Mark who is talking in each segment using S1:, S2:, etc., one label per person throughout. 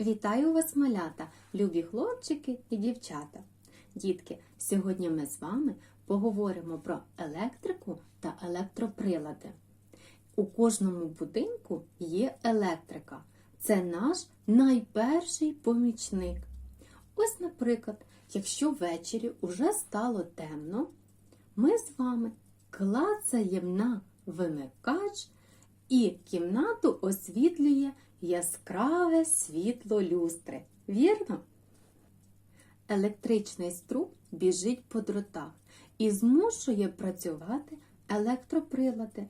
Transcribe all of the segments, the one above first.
S1: Вітаю вас, малята, любі хлопчики і дівчата. Дітки, сьогодні ми з вами поговоримо про електрику та електроприлади. У кожному будинку є електрика. Це наш найперший помічник. Ось, наприклад, якщо ввечері уже стало темно, ми з вами клацаємо на вимикач і кімнату освітлює яскраве світло люстри. Вірно? Електричний струм біжить по дротах і змушує працювати електроприлади.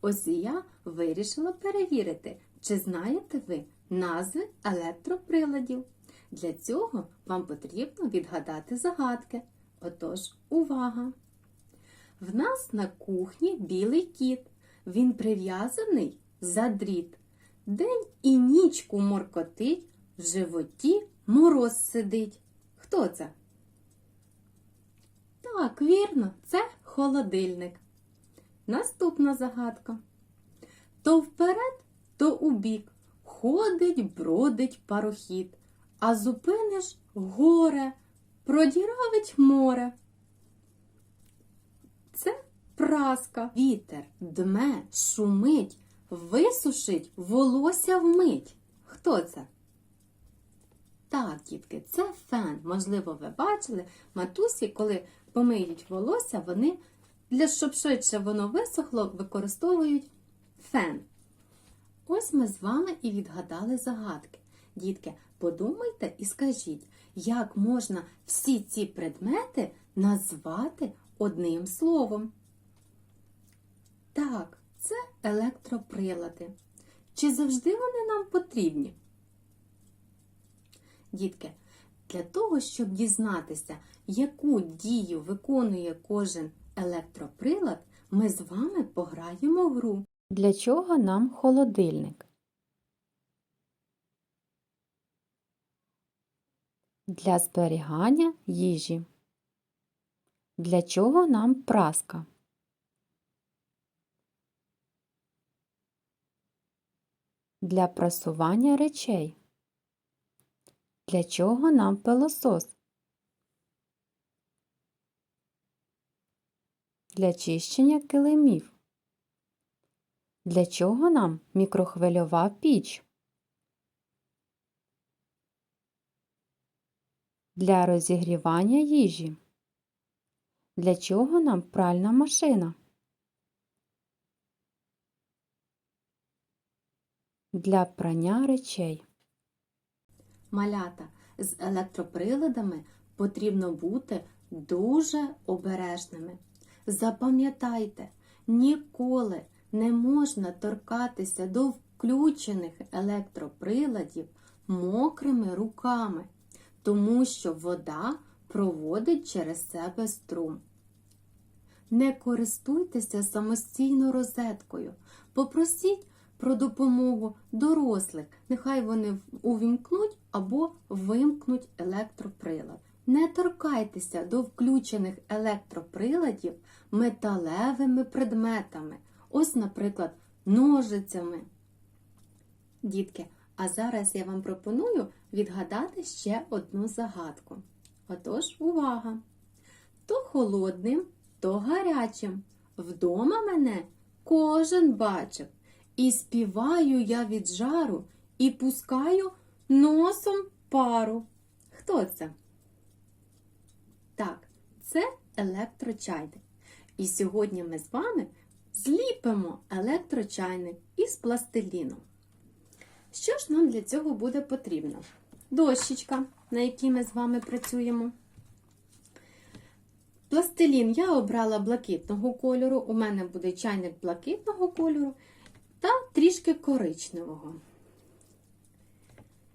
S1: Ось я вирішила перевірити, чи знаєте ви назви електроприладів. Для цього вам потрібно відгадати загадки. Отож, увага! В нас на кухні білий кіт. Він прив'язаний за дріт. День і нічку моркотить, в животі мороз сидить. Хто це? Так, вірно, це холодильник. Наступна загадка. То вперед, то убік. Ходить, бродить парохід, а зупиниш горе, продіравить море. Це праска. Вітер дме, шумить, висушить волосся вмить. Хто це? Так, дітки, це фен. Можливо, ви бачили, матусі, коли помиють волосся, вони, для щоб швидше воно висохло, використовують фен. Ось ми з вами і відгадали загадки. Дітки, подумайте і скажіть, як можна всі ці предмети назвати одним словом? Так, це електроприлади. Чи завжди вони нам потрібні? Дітки, для того, щоб дізнатися, яку дію виконує кожен електроприлад, ми з вами пограємо в гру.
S2: Для чого нам холодильник? Для зберігання їжі. Для чого нам праска? Для прасування речей. Для чого нам пилосос? Для чищення килимів. Для чого нам мікрохвильова піч? Для розігрівання їжі. Для чого нам пральна машина? Для прання речей.
S1: Малята з електроприладами потрібно бути дуже обережними. Запам'ятайте, ніколи не можна торкатися до включених електроприладів мокрими руками, тому що вода проводить через себе струм. Не користуйтеся самостійно розеткою. Попросіть про допомогу дорослих. Нехай вони увімкнуть або вимкнуть електроприлад. Не торкайтеся до включених електроприладів металевими предметами. Ось, наприклад, ножицями. Дітки, а зараз я вам пропоную відгадати ще одну загадку. Отож, увага! То холодним, то гарячим. Вдома мене кожен бачив. І співаю я від жару, і пускаю носом пару. Хто це? Так, це електрочайник. І сьогодні ми з вами зліпимо електрочайник із пластиліну. Що ж нам для цього буде потрібно? Дощечка, на якій ми з вами працюємо. Пластилін я обрала блакитного кольору, у мене буде чайник блакитного кольору та трішки коричневого.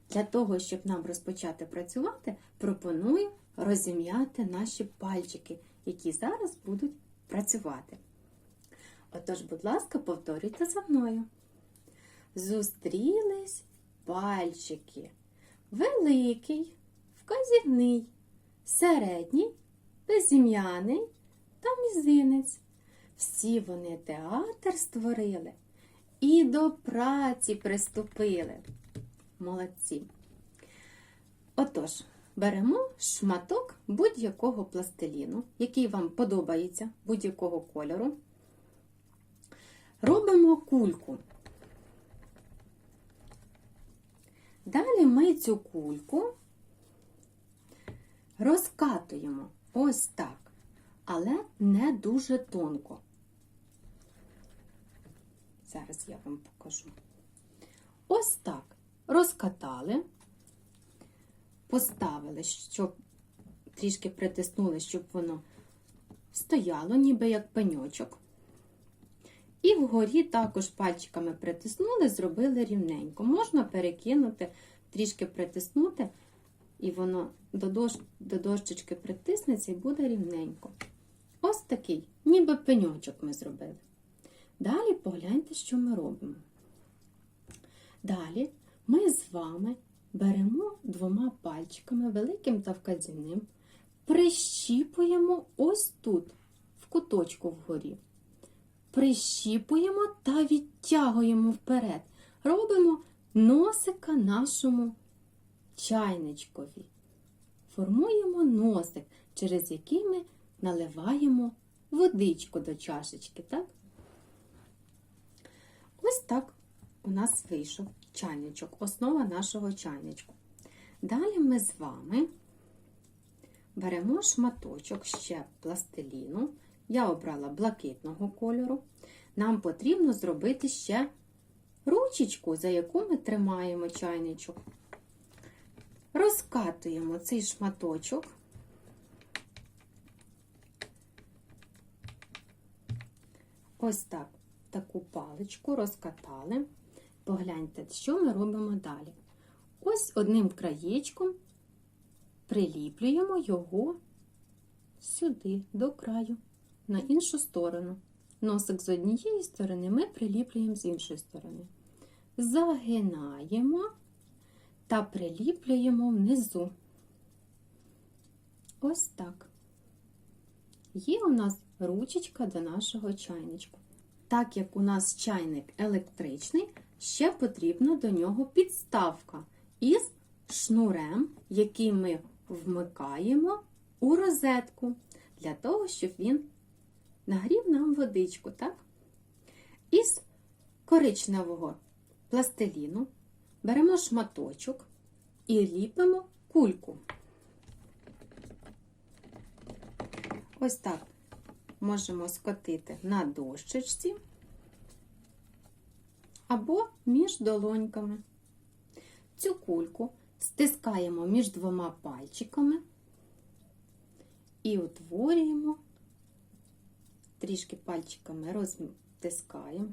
S1: Для того, щоб нам розпочати працювати, пропоную розім'яти наші пальчики, які зараз будуть працювати. Отож, будь ласка, повторюйте за мною. Зустрілись пальчики. Великий, вказівний, середній, безім'яний та мізинець. Всі вони театр створили і до праці приступили. Молодці. Отож, беремо шматок будь-якого пластиліну, який вам подобається, будь-якого кольору. Робимо кульку. Далі ми цю кульку розкатуємо ось так, але не дуже тонко. Зараз я вам покажу. Ось так. Розкатали, поставили, щоб трішки притиснули, щоб воно стояло, ніби як пеньочок. І вгорі також пальчиками притиснули, зробили рівненько. Можна перекинути, трішки притиснути, і воно до, дощ, до дощечки притиснеться і буде рівненько. Ось такий, ніби пеньочок ми зробили. Далі погляньте, що ми робимо. Далі ми з вами беремо двома пальчиками, великим та вказівним, прищіпуємо ось тут, в куточку вгорі. Прищіпуємо та відтягуємо вперед. Робимо носика нашому чайничкові. Формуємо носик, через який ми наливаємо водичку до чашечки. так? Ось так у нас вийшов чайничок, основа нашого чайничку. Далі ми з вами беремо шматочок ще пластиліну. Я обрала блакитного кольору. Нам потрібно зробити ще ручечку, за яку ми тримаємо чайничок. Розкатуємо цей шматочок. Ось так, таку паличку розкатали. Погляньте, що ми робимо далі. Ось одним краєчком приліплюємо його сюди, до краю, на іншу сторону. Носик з однієї сторони ми приліплюємо з іншої сторони. Загинаємо та приліплюємо внизу. Ось так. Є у нас ручечка до нашого чайничку. Так як у нас чайник електричний, ще потрібна до нього підставка із шнурем, який ми вмикаємо у розетку, для того, щоб він нагрів нам водичку. так? Із коричневого пластиліну беремо шматочок і ліпимо кульку. Ось так можемо скотити на дощечці або між долоньками. Цю кульку стискаємо між двома пальчиками і утворюємо, трішки пальчиками розтискаємо.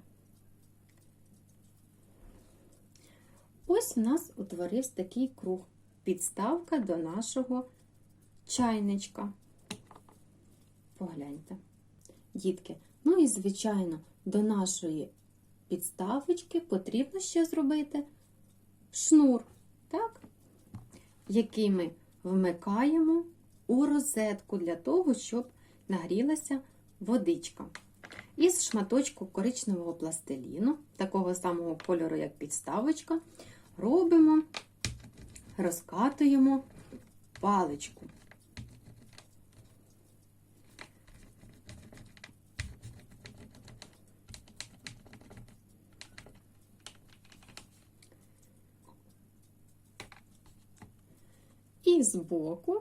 S1: Ось у нас утворився такий круг, підставка до нашого чайничка. Погляньте, дітки. Ну і, звичайно, до нашої підставочки потрібно ще зробити шнур, так? який ми вмикаємо у розетку для того, щоб нагрілася водичка. Із шматочку коричневого пластиліну, такого самого кольору, як підставочка, робимо, розкатуємо паличку. І збоку,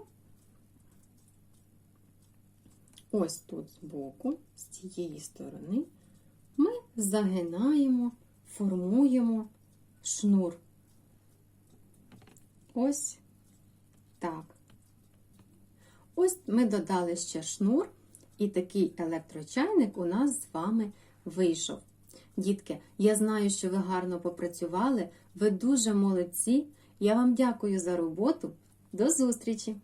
S1: ось тут збоку, з цієї сторони, ми загинаємо, формуємо шнур. Ось так. Ось ми додали ще шнур, і такий електрочайник у нас з вами вийшов. Дітки, я знаю, що ви гарно попрацювали, ви дуже молодці. Я вам дякую за роботу. До зустрічі!